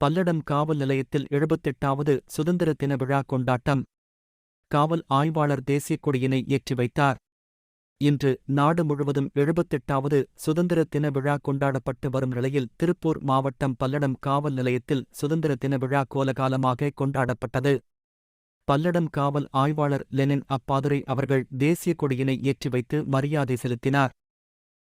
பல்லடம் காவல் நிலையத்தில் எழுபத்தெட்டாவது சுதந்திர தின விழா கொண்டாட்டம். காவல் ஆய்வாளர் தேசியக் கொடியினை ஏற்றி வைத்தார். இன்று நாடு முழுவதும் எழுபத்தெட்டாவது சுதந்திர தின விழா கொண்டாடப்பட்டு வரும் நிலையில் திருப்பூர் மாவட்டம் பல்லடம் காவல் நிலையத்தில் சுதந்திர தின விழா கோலகாலமாக கொண்டாடப்பட்டது. பல்லடம் காவல் ஆய்வாளர் லெனின் அப்பாதுரை அவர்கள் தேசிய கொடியினை ஏற்றி வைத்து மரியாதை செலுத்தினார்.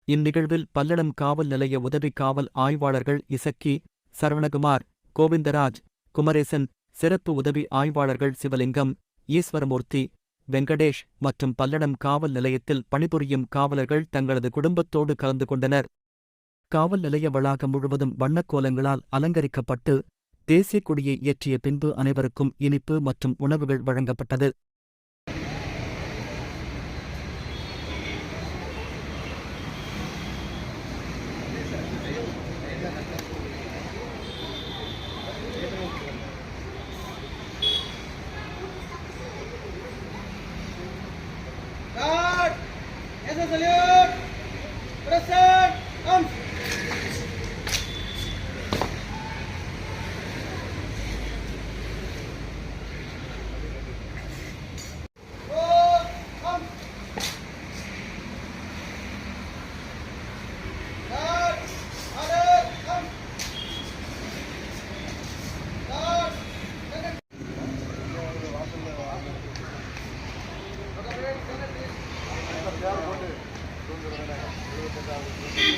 இந்நிகழ்வில் பல்லடம் காவல் நிலைய உதவி காவல் ஆய்வாளர்கள் இசக்கி சரவணகுமார் கோவிந்தராஜ் குமரேசன் சிறப்பு உதவி ஆய்வாளர்கள் சிவலிங்கம் ஈஸ்வரமூர்த்தி வெங்கடேஷ் மற்றும் பல்லடம் காவல் நிலையத்தில் பணிபுரியும் காவலர்கள் தங்களது குடும்பத்தோடு கலந்து கொண்டனர். காவல் நிலைய வளாகம் முழுவதும் வண்ணக்கோலங்களால் அலங்கரிக்கப்பட்டு தேசிய கொடியை ஏற்றிய பின்பு அனைவருக்கும் இனிப்பு மற்றும் உணவுகள் வழங்கப்பட்டது. Present! Arms! about it.